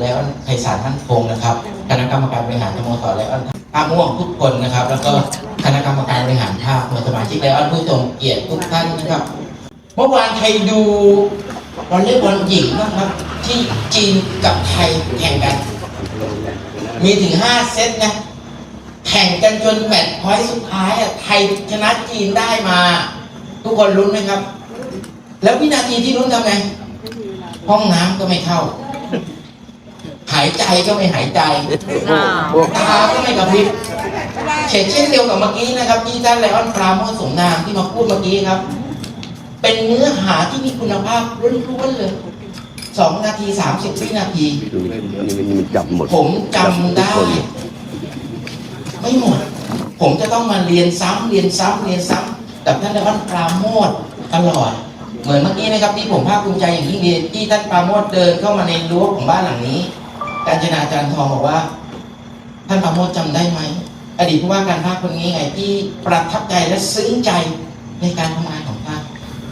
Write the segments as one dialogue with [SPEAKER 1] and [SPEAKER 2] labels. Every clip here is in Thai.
[SPEAKER 1] ไลออนไพศาลท่านพงศ์นะครับ คณะกรรมการบริหารสโมสรไลออนท่าม่วงทุกคนนะครับ แล้วก็คณะกรรมการบริหารภาคสมาชิกไลออนผู้ทรงเกียรติทุกท่านนะครับเมื่อวานใครดูวอลเลย์บอลหญิงบ้างครับที่จีนกับไทยแข่งกัน มีถึงห้าเซตนะแข่งกันจนแมตช์พอยต์สุดท้ายอะไทยชนะจีนได้มา ทุกคนลุ้นไหมครับ แล้ววินาทีที่ลุ้นทำไง ห้องน้ำก็ไม่เข้าายใจก็ไม่หายใจตาก็ไม่กระพริบเช่นเช่นเดียวกับเมื่อกี้นะครับที่ท่านไลออนปราโมทสมนามที่มาพูดเมื่อกี้ครับ เป็นเนื้อหาที่มีคุณภาพล้วนๆเลยสองนาทีสามสิบวินาที
[SPEAKER 2] นี่มันมันจับหมด
[SPEAKER 1] ผมจำได้
[SPEAKER 2] ทุกคน
[SPEAKER 1] ไม่หมด ผมจะต้องมาเรียนซ้ำเรียนซ้ำเรียนซ้ำกับท่านไลออนปราโมทตลอดเหมือนเมื่อกี้นะครับที่ผมภาคภูมิใจอย่างยิ่งดีที่ท่านปราโมทเดินเข้ามาในรั้วของบ้านหลังนี้ การจนาจารย์ทองบอกว่า ท่านปราโมทจำได้ไหม อดีตผู้ว่าการภาคคนนี้ไงที่ประทับใจและซึ้งใจในการทำงานของท่าน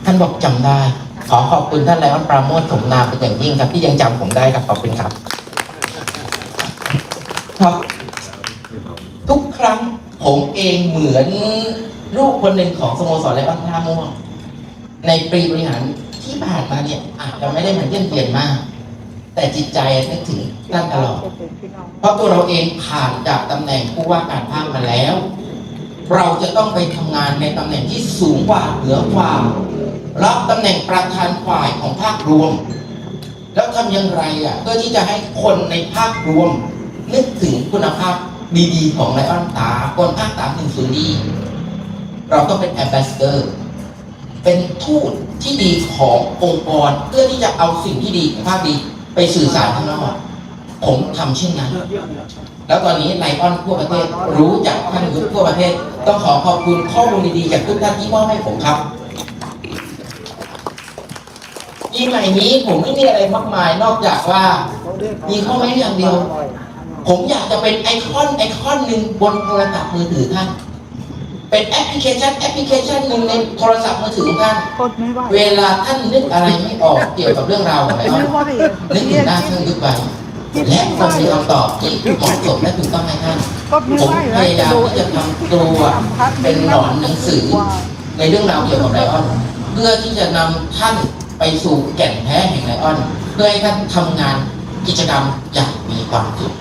[SPEAKER 1] ท่านบอกจำได้ ขอขอบคุณท่านไลออนปราโมทสมนาเป็นอย่างยิ่งครับที่ยังจำผมได้ครับขอบคุณครับ ครับ ทุกครั้งผมเองเหมือนลูกคนหนึ่งของสโมสรไลออนท่าม่วงในปีบริหารที่ผ่านมาเนี่ยอาจจะไม่ได้มาเยี่ยมเยียนมาก แต่จิตใจนึกถึงท่านตลอด เพราะตัวเราเองผ่านจากตำแหน่งผู้ว่าการภาคมาแล้ว เราจะต้องไปทำงานในตำแหน่งที่สูงกว่าเหนือกว่ารับตำแหน่งประธานฝ่ายของภาครวม แล้วทำอย่างไรอะเพื่อที่จะให้คนในภาครวม นึกถึงคุณภาพดีๆของไลออนตาคนภาคตามถึงศูนย์ดีเราต้องเป็นแอมบาสเดอร์เป็นทูตที่ดีขององค์กร เพื่อที่จะเอาสิ่งที่ดีของภาคดี ไปสื่อสารข้างนอกผมทำเช่นนั้น แล้วตอนนี้ไลออนทั่วประเทศรู้จักท่านยุทธทั่วประเทศ ต้องขอขอบคุณข้อมูลดีๆจากทุกท่านที่มอบให้ผมครับปีใหม่นี้ผมไม่มีอะไรมากมายนอกจากว่ามีข้อแม้อย่างเดียว ผมอยากจะเป็นไอคอนไอคอนหนึ่งบนโทรศัพท์มือถือท่าน เป็นแอปพลิเคชันแอปพลิเคชันหนึ่งในโทรศัพท์มือถือของท่าน
[SPEAKER 3] กดไม่ไหว
[SPEAKER 1] เวลาท่านนึกอะไรไม่ออกเกี่ยวกับเรื่องราวของไลออน
[SPEAKER 3] ไม่ไหว
[SPEAKER 1] นึกถึงหน้าเครื่องยึดไว้และต้องมีคำตอบที่เหมาะสมและถูกต้องให้ท่าน
[SPEAKER 3] กดไม่
[SPEAKER 1] ผม
[SPEAKER 3] ไหว
[SPEAKER 1] พยายามที่จะทำตัวเป็นหนอนหนังสือ ในเรื่องราวเกี่ยวกับไลออน เพื่อที่จะนำท่านไปสู่แก่นแท้แห่งไลออน เพื่อให้ท่านทำงานกิจกรรมอย่างมีความสุข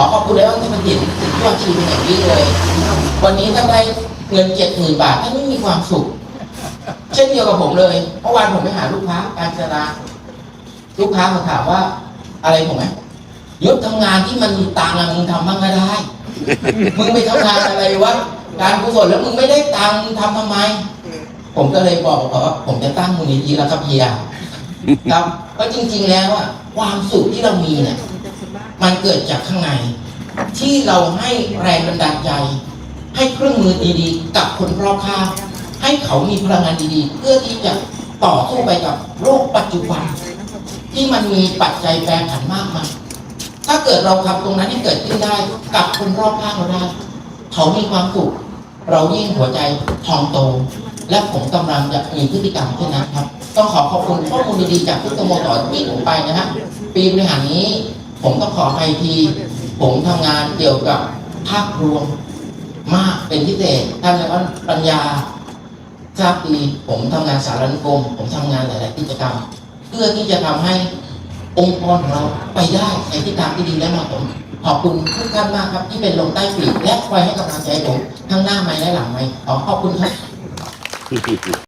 [SPEAKER 1] ขอขอบคุณไลออนที่มาเห็นถึงยอดชีวิตเป็นอย่างนี้เลย วันนี้ท่าได้เงินเจ็ดหมื่นบาทท่านไม่มีความสุข เช่นเดียวกับผมเลยเมื่อวานผมไปหาลูกค้าการจนาลูกค้ามาถามว่า อะไรผมไหมยุดทำงานที่มันตังค์อะมึงทำบ้างก็ได้ มึงไปทำงานอะไรวะการกุศลแล้วมึงไม่ได้ตังค์มึงทำทำไม ผมก็เลยบอกเขาว่าผมจะตั้งมูลนิธิแล้วครับเฮียครับก็จริง ๆ แล้วอะความสุขที่เรามีเนี่ย มันเกิดจากข้างใน ที่เราให้แรงบันดาลใจ ให้เครื่องมือดีๆ กับคนรอบข้างให้เขามีพลังงานดีๆ เพื่อที่จะต่อสู้ไปกับโลกปัจจุบัน ที่มันมีปัจจัยแปรผันมากมายถ้าเกิดเราทำตรงนั้นให้เกิดขึ้นได้กับคนรอบข้างเราได้เขามีความสุขเรายิ่งหัวใจทองโต และผมกำลังจะมีพฤติกรรมเช่นนั้นครับ ต้องขอขอบคุณข้อมูลดีๆจากทุกสโมสรที่ผมไปนะฮะปีบริหารนี้ ผมต้องขอไอที ผมทำงานเกี่ยวกับภาพรวมมากเป็นพิเศษท่านเลยว่าปัญญาทราบดีผมทำงานสารนุกรมผมทำงานหลาย ๆ กิจกรรม เพื่อที่จะทำให้องค์กรของเราไปได้ในทิศทางที่ดีและเหมาะสมขอบคุณทุกท่านมากครับ ที่เป็นลมใต้ปีกและคอยให้กำลังใจผมทั้งหน้าไม้และหลังไม้ขอขอบคุณครับ